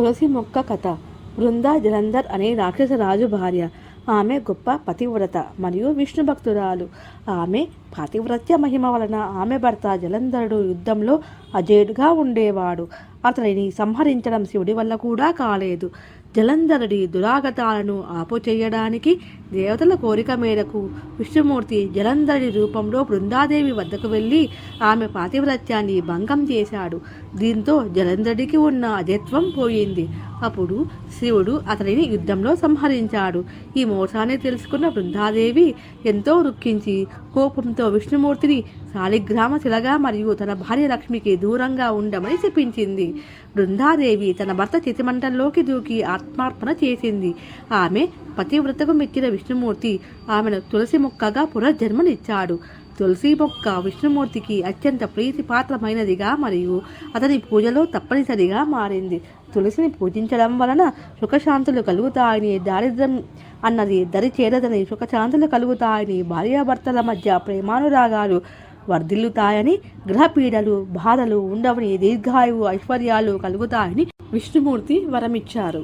తులసి మొక్క కథ. బృందా జలంధర్ అనే రాక్షస రాజు భార్య. ఆమె గొప్ప పతివ్రత మరియు విష్ణు భక్తురాలు. ఆమె పతివ్రత్య మహిమ వలన ఆమె భర్త జలంధరుడు యుద్ధంలో అజేయుడుగా ఉండేవాడు. అతనిని సంహరించడం శివుడి వల్ల కూడా కాలేదు. జలంధరుడి దురాగతాలను ఆపు చేయడానికి దేవతల కోరిక మేరకు విష్ణుమూర్తి జలంధరుడి రూపంలో బృందాదేవి వద్దకు వెళ్ళి ఆమె పాతివ్రత్యాన్ని భంగం చేశాడు. దీంతో జలంధరుడికి ఉన్న అజత్వం పోయింది. అప్పుడు శివుడు అతనిని యుద్ధంలో సంహరించాడు. ఈ మోసాన్ని తెలుసుకున్న బృందాదేవి ఎంతో దుఃఖించి కోపంతో విష్ణుమూర్తిని శాలిగ్రామ శిలగా మరియు తన భార్య లక్ష్మికి దూరంగా ఉండమని చెప్పించింది. బృందాదేవి తన భర్త చితిమంటల్లోకి దూకి ఆత్మార్పణ చేసింది. ఆమె పతివ్రతకు మెచ్చిన విష్ణుమూర్తి. ఆమెను తులసి మొక్కగా పునర్జన్మనిచ్చాడు. తులసి మొక్క విష్ణుమూర్తికి అత్యంత ప్రీతిపాత్రమైనదిగా మరియు అతని పూజలో తప్పనిసరిగా మారింది. తులసిని పూజించడం వలన సుఖశాంతులు కలుగుతాయని దారిద్ర్యం అన్నది దరి చేరదని సుఖశాంతులు కలుగుతాయని భార్యాభర్తల మధ్య ప్రేమానురాగాలు వర్ధిల్లుతాయని గ్రహపీడలు బాధలు ఉండవని దీర్ఘాయువు ఐశ్వర్యాలు కలుగుతాయని విష్ణుమూర్తి వరమిచ్చారు.